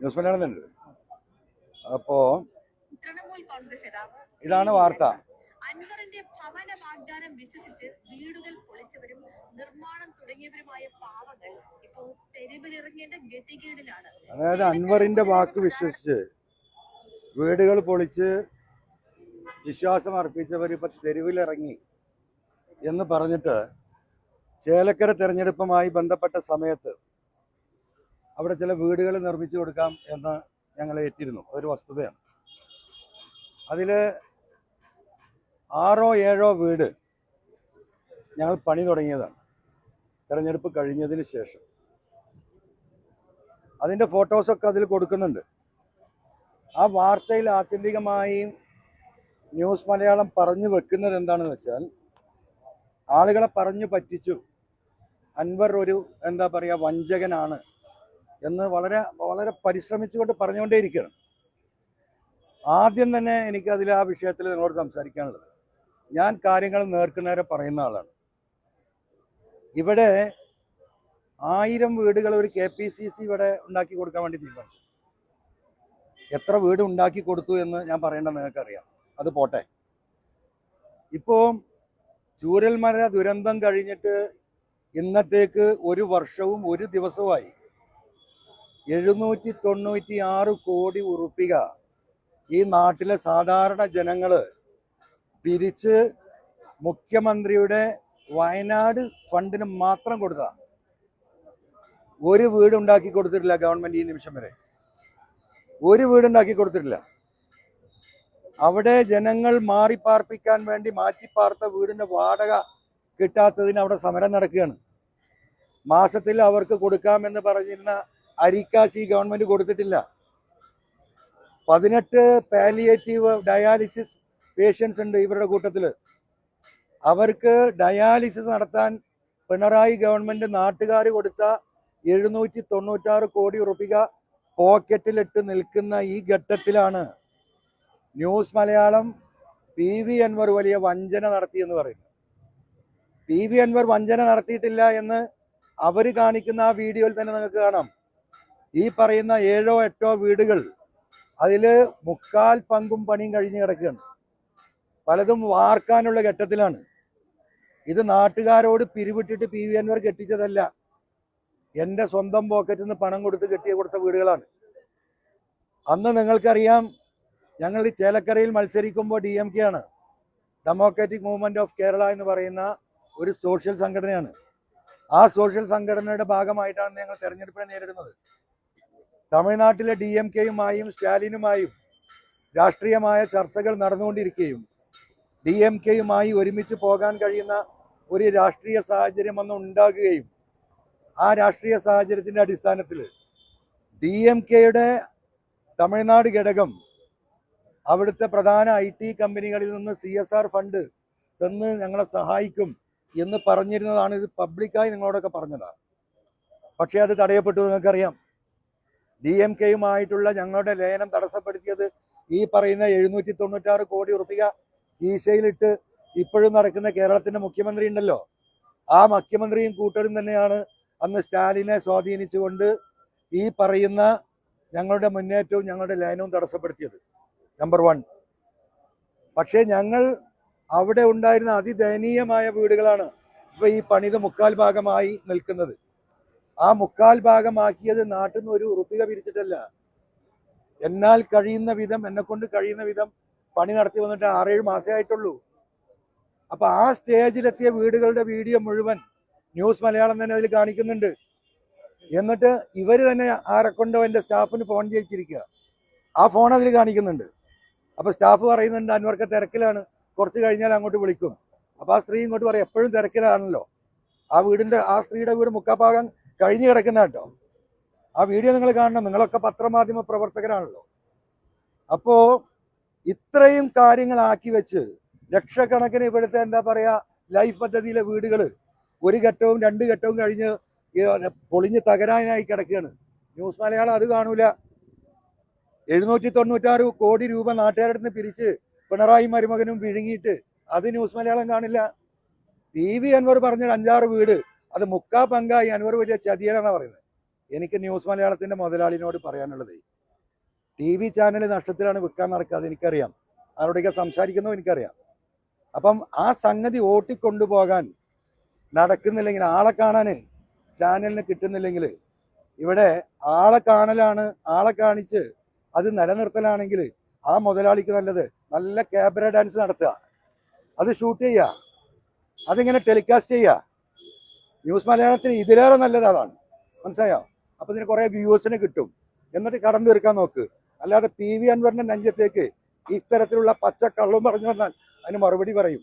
News Malayalam തന്നെ അപ്പോ ഇതാണ് വാർത്ത. അൻവറിന്റെ ഭവന വാഗ്ദാനം വിശ്വസിച്ച് വീടുകൾ പൊളിച്ചവരും നിർമ്മാണം തുടങ്ങിയവരുമായ പാവങ്ങൾ ഇപ്പോൾ തെരുവിലിറങ്ങേണ്ട ഗതികേടിലാണ്. അതായത് അൻവറിന്റെ വാക്ക് വിശ്വസിച്ച് വീടുകൾ പൊളിച്ച് വിശ്വാസം അർപ്പിച്ചവർ ഇപ്പൊ തെരുവിലിറങ്ങി എന്ന് പറഞ്ഞിട്ട് ചേലക്കര തെരഞ്ഞെടുപ്പുമായി ബന്ധപ്പെട്ട സമയത്ത് അവിടെ ചില വീടുകൾ നിർമ്മിച്ചു കൊടുക്കാം എന്ന് ഞങ്ങൾ ഏറ്റിരുന്നു. അതൊരു വസ്തുതയാണ്. അതിൽ ആറോ ഏഴോ വീട് ഞങ്ങൾ പണി തുടങ്ങിയതാണ്. തെരഞ്ഞെടുപ്പ് കഴിഞ്ഞതിന് ശേഷം. അതിന്റെ ഫോട്ടോസൊക്കെ അതിൽ കൊടുക്കുന്നുണ്ട്. ആ വാർത്തയിൽ ആത്യന്തികമായി ന്യൂസ് മലയാളം പറഞ്ഞു വെക്കുന്നത് എന്താണെന്ന് വെച്ചാൽ ആളുകളെ പറഞ്ഞു പറ്റിച്ചു. അൻവർ ഒരു എന്താ പറയുക വഞ്ചകനാണ്. എന്ന് വളരെ വളരെ പരിശ്രമിച്ചുകൊണ്ട് പറഞ്ഞുകൊണ്ടേയിരിക്കുകയാണ്. ആദ്യം തന്നെ എനിക്ക് അതിൽ ആ വിഷയത്തിൽ നിങ്ങളോട് സംസാരിക്കാനുള്ളത്. ഞാൻ കാര്യങ്ങൾ നേർക്കുനേരെ പറയുന്ന ആളാണ്. ഇവിടെ ആയിരം വീടുകൾ ഒരു കെ പി സി സി ഇവിടെ ഉണ്ടാക്കി കൊടുക്കാൻ വേണ്ടി തീരുമാനിച്ചു. എത്ര വീട് ഉണ്ടാക്കി കൊടുത്തു എന്ന് ഞാൻ പറയേണ്ടത് നിങ്ങൾക്കറിയാം. അത് പോട്ടെ. ഇപ്പോൾ ചൂരൽമല ദുരന്തം കഴിഞ്ഞിട്ട് ഇന്നത്തേക്ക് ഒരു വർഷവും ഒരു ദിവസവുമായി എഴുന്നൂറ്റി തൊണ്ണൂറ്റി ആറ് കോടി ഉറുപ്പിക ഈ നാട്ടിലെ സാധാരണ ജനങ്ങൾ പിരിച്ച് മുഖ്യമന്ത്രിയുടെ വയനാട് ഫണ്ടിന് മാത്രം കൊടുത്ത ഒരു വീട് ഉണ്ടാക്കി കൊടുത്തിട്ടില്ല ഗവൺമെന്റ് ഈ നിമിഷം വരെ. ഒരു വീട് ഉണ്ടാക്കി കൊടുത്തിട്ടില്ല. അവിടെ ജനങ്ങൾ മാറിപ്പാർപ്പിക്കാൻ വേണ്ടി മാറ്റിപ്പാർത്ത വീടിന്റെ വാടക കിട്ടാത്തതിന് അവിടെ സമരം നടക്കുകയാണ്. മാസത്തിൽ അവർക്ക് കൊടുക്കാമെന്ന് പറഞ്ഞിരുന്ന അരിക്കാശി ഗവൺമെന്റ് കൊടുത്തിട്ടില്ല. പതിനെട്ട് പാലിയേറ്റീവ് ഡയാലിസിസ് പേഷ്യൻസ് ഉണ്ട് ഇവരുടെ കൂട്ടത്തിൽ അവർക്ക് ഡയാലിസിസ് നടത്താൻ പിണറായി ഗവൺമെന്റ് നാട്ടുകാർ കൊടുത്ത എഴുന്നൂറ്റി തൊണ്ണൂറ്റാറ് കോടി ഉറുപ്പിക പോക്കറ്റിലിട്ട് നിൽക്കുന്ന ഈ ഘട്ടത്തിലാണ് news Malayalam P V Anvar വലിയ വഞ്ചന നടത്തിയെന്ന് പറയുന്നു പി വി അൻവർ വഞ്ചന നടത്തിയിട്ടില്ല എന്ന് അവർ കാണിക്കുന്ന ആ വീഡിയോയിൽ തന്നെ നിങ്ങൾക്ക് കാണാം. ഈ പറയുന്ന ഏഴോ എട്ടോ വീടുകൾ അതിൽ മുക്കാൽ പങ്കും പണിയും കഴിഞ്ഞ് കിടക്കുകയാണ്. പലതും വാർക്കാനുള്ള ഘട്ടത്തിലാണ്. ഇത് നാട്ടുകാരോട് പിരിവിട്ടിട്ട് പി വി അൻവർ കെട്ടിച്ചതല്ല. എന്റെ സ്വന്തം പോക്കറ്റിൽ നിന്ന് പണം കൊടുത്ത് കെട്ടിയ കൊടുത്ത വീടുകളാണ്. അന്ന് നിങ്ങൾക്കറിയാം ഞങ്ങൾ ചേലക്കരയിൽ മത്സരിക്കുമ്പോൾ ഡി എം കെ ആണ് ഡെമോക്രാറ്റിക് മൂവ്മെന്റ് ഓഫ് കേരള എന്ന് പറയുന്ന ഒരു സോഷ്യൽ സംഘടനയാണ്. ആ സോഷ്യൽ സംഘടനയുടെ ഭാഗമായിട്ടാണ് ഞങ്ങൾ തെരഞ്ഞെടുപ്പിനെ നേരിടുന്നത്. തമിഴ്നാട്ടിലെ ഡി എം കെയുമായും സ്റ്റാലിനുമായും രാഷ്ട്രീയമായ ചർച്ചകൾ നടന്നുകൊണ്ടിരിക്കുകയും ഡി എം കെയുമായി ഒരുമിച്ച് പോകാൻ കഴിയുന്ന ഒരു രാഷ്ട്രീയ സാഹചര്യം അന്ന് ഉണ്ടാകുകയും ആ രാഷ്ട്രീയ സാഹചര്യത്തിന്റെ അടിസ്ഥാനത്തിൽ ഡി എം കെയുടെ തമിഴ്നാട് ഘടകം അവിടുത്തെ പ്രധാന ഐ ടി കമ്പനികളിൽ നിന്ന് സി എസ് ആർ ഫണ്ട് തന്ന് ഞങ്ങളെ സഹായിക്കും എന്ന് പറഞ്ഞിരുന്നതാണ് ഇത് പബ്ലിക്കായി നിങ്ങളോടൊക്കെ പറഞ്ഞതാണ്. പക്ഷേ അത് തടയപ്പെട്ടു നിങ്ങൾക്കറിയാം. ഡി എം കെയുമായിട്ടുള്ള ഞങ്ങളുടെ ലയനം തടസ്സപ്പെടുത്തിയത് ഈ പറയുന്ന എഴുന്നൂറ്റി തൊണ്ണൂറ്റാറ് കോടി ഉറുപ്പിക ഈശയിലിട്ട് ഇപ്പോഴും നടക്കുന്ന കേരളത്തിന്റെ മുഖ്യമന്ത്രി ഉണ്ടല്ലോ. ആ മുഖ്യമന്ത്രിയും കൂട്ടരും തന്നെയാണ് അന്ന് സ്റ്റാലിനെ സ്വാധീനിച്ചുകൊണ്ട് ഈ പറയുന്ന ഞങ്ങളുടെ മുന്നേറ്റവും ഞങ്ങളുടെ ലയനവും തടസ്സപ്പെടുത്തിയത്. Number one. പക്ഷേ ഞങ്ങൾ അവിടെ ഉണ്ടായിരുന്ന അതിദയനീയമായ വീടുകളാണ് ഇപ്പൊ ഈ പണിത് മുക്കാൽ ഭാഗമായി നിൽക്കുന്നത്. ആ മുക്കാൽ ഭാഗമാക്കിയത് നാട്ടിൽ നിന്ന് ഒരു ഉറുപ്പിക പിരിച്ചിട്ടല്ല. എന്നാൽ കഴിയുന്ന വിധം എന്നെ കൊണ്ട് കഴിയുന്ന വിധം പണി നടത്തി വന്നിട്ട് ആറേഴ് മാസേ ആയിട്ടുള്ളൂ. അപ്പൊ ആ സ്റ്റേജിലെത്തിയ വീടുകളുടെ വീഡിയോ മുഴുവൻ ന്യൂസ് മലയാളം തന്നെ അതിൽ കാണിക്കുന്നുണ്ട്. എന്നിട്ട് ഇവർ തന്നെ ആരെക്കൊണ്ടോ എന്റെ സ്റ്റാഫിന് ഫോൺ ചെയ്യിച്ചിരിക്കുക ആ ഫോൺ അതിൽ കാണിക്കുന്നുണ്ട്. അപ്പൊ സ്റ്റാഫ് പറയുന്നുണ്ട് അന്വർക്ക് തിരക്കിലാണ്. കുറച്ച് കഴിഞ്ഞാൽ അങ്ങോട്ട് വിളിക്കും. അപ്പൊ ആ സ്ത്രീ ഇങ്ങോട്ട് പറയും എപ്പോഴും തിരക്കിലാണല്ലോ. ആ വീടിന്റെ ആ സ്ത്രീയുടെ വീട് മുക്കാഭാഗം കഴിഞ്ഞു കിടക്കുന്ന കേട്ടോ. ആ വീഡിയോ നിങ്ങൾ കാണണം. നിങ്ങളൊക്കെ പത്രമാധ്യമ പ്രവർത്തകരാണല്ലോ. അപ്പോ ഇത്രയും കാര്യങ്ങളാക്കി വെച്ച് ലക്ഷക്കണക്കിന് ഇവിടുത്തെ എന്താ പറയാ ലൈഫ് പദ്ധതിയിലെ വീടുകൾ ഒരു ഘട്ടവും രണ്ട് ഘട്ടവും കഴിഞ്ഞ് പൊളിഞ്ഞ് തകരാനായി കിടക്കുകയാണ്. ന്യൂസ് മലയാളം അത് കാണൂല. എഴുന്നൂറ്റി തൊണ്ണൂറ്റാറ് കോടി രൂപ നാട്ടുകാരുടെ നിന്ന് പിരിച്ച് പിണറായി മരുമകനും വിഴുങ്ങിയിട്ട് അത് ന്യൂസ് മലയാളം കാണില്ല. പി വി അൻവർ പറഞ്ഞൊരു അഞ്ചാറ് വീട് അത് മുക്കാ പങ്കായി അൻവർ വലിയ ചതിയലെന്നാണ് പറയുന്നത്. എനിക്ക് ന്യൂസ് മലയാളത്തിന്റെ മുതലാളിനോട് പറയാനുള്ളത്. ടി വി ചാനൽ നഷ്ടത്തിലാണ് വിൽക്കാൻ നടക്കാതെ എനിക്കറിയാം. ആരോടൊക്കെ സംസാരിക്കുന്നു എനിക്കറിയാം. അപ്പം ആ സംഗതി ഓട്ടിക്കൊണ്ടുപോകാൻ നടക്കുന്നില്ലെങ്കിൽ ആളെ കാണാൻ ചാനലിന് കിട്ടുന്നില്ലെങ്കിൽ ഇവിടെ ആളെ കാണലാണ് ആളെ കാണിച്ച് അത് നിലനിർത്തലാണെങ്കിൽ ആ മുതലാളിക്ക് നല്ലത്. നല്ല ക്യാബറ ഡാൻസ് നടത്തുക. അത് ഷൂട്ട് ചെയ്യുക. അതിങ്ങനെ ടെലികാസ്റ്റ് ചെയ്യുക. ന്യൂസ് മലയാളത്തിന് ഇതിലേറെ നല്ലത് അതാണ്. മനസ്സിലായോ? അപ്പൊ ഇതിന് കുറെ വ്യൂവേഴ്സിന് കിട്ടും. എന്നിട്ട് കടം തീർക്കാൻ നോക്ക്. അല്ലാതെ പി വി അൻവറിന്റെ നെഞ്ചത്തേക്ക് ഇത്തരത്തിലുള്ള പച്ച കള്ളും പറഞ്ഞു വന്നാൽ അതിന് മറുപടി പറയും.